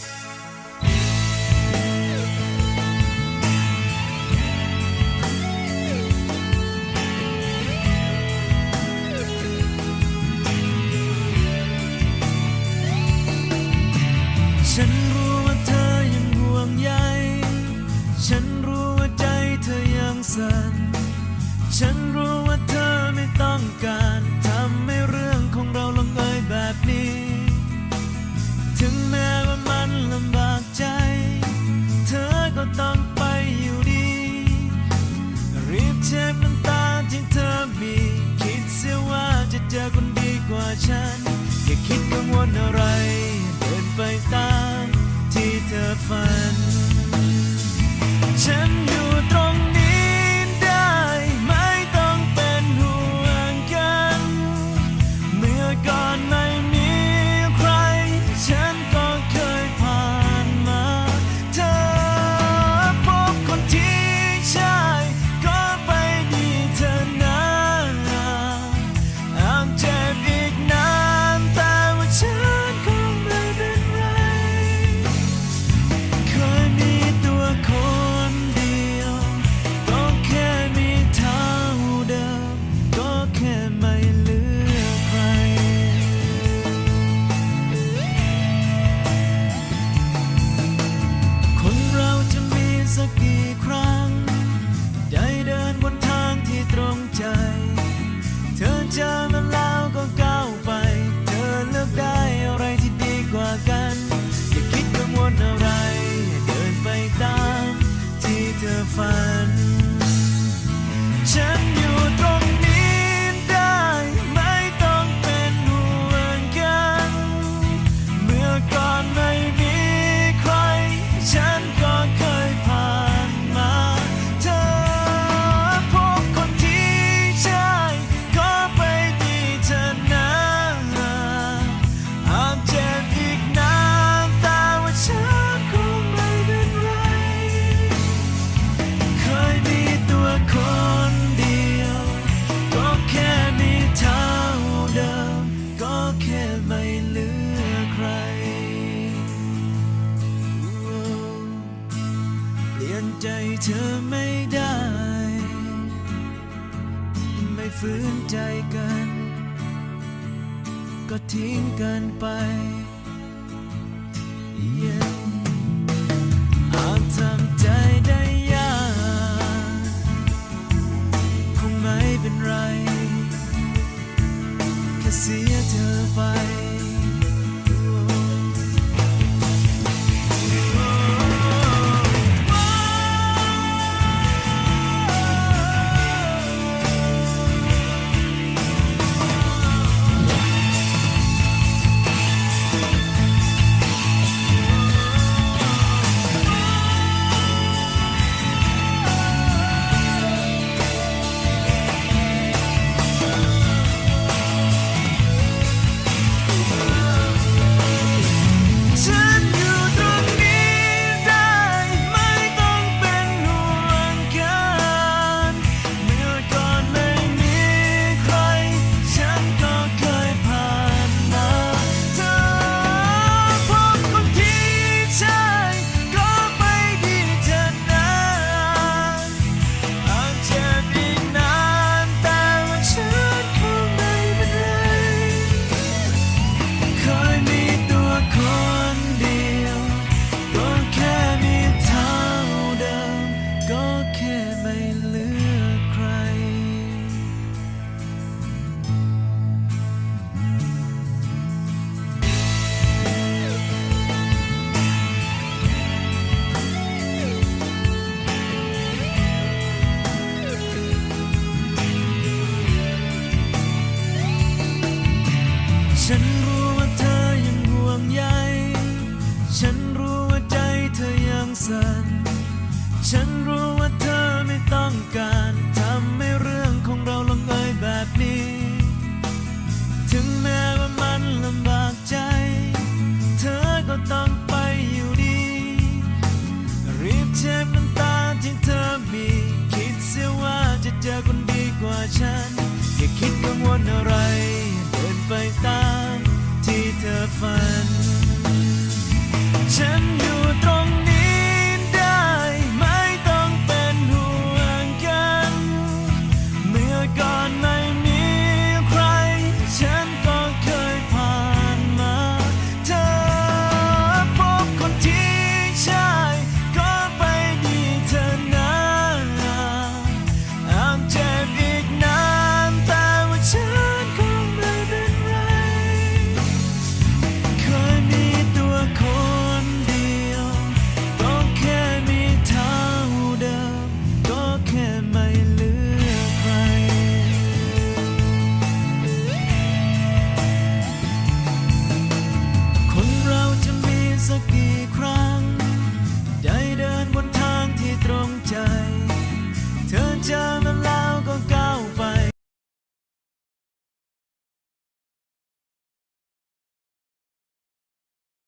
you เจอคนดีกว่าฉันแค่คิดกังวลอะไร เดินไปตามที่เธอฝัน ฉัน เธอไม่ได้ ไม่ฝืนใจกัน ก็ทิ้งกันไป yeah. เจอคนดีกว่าฉัน อย่าคิดกังวลอะไร เดินไปตามที่เธอฝัน ฉัน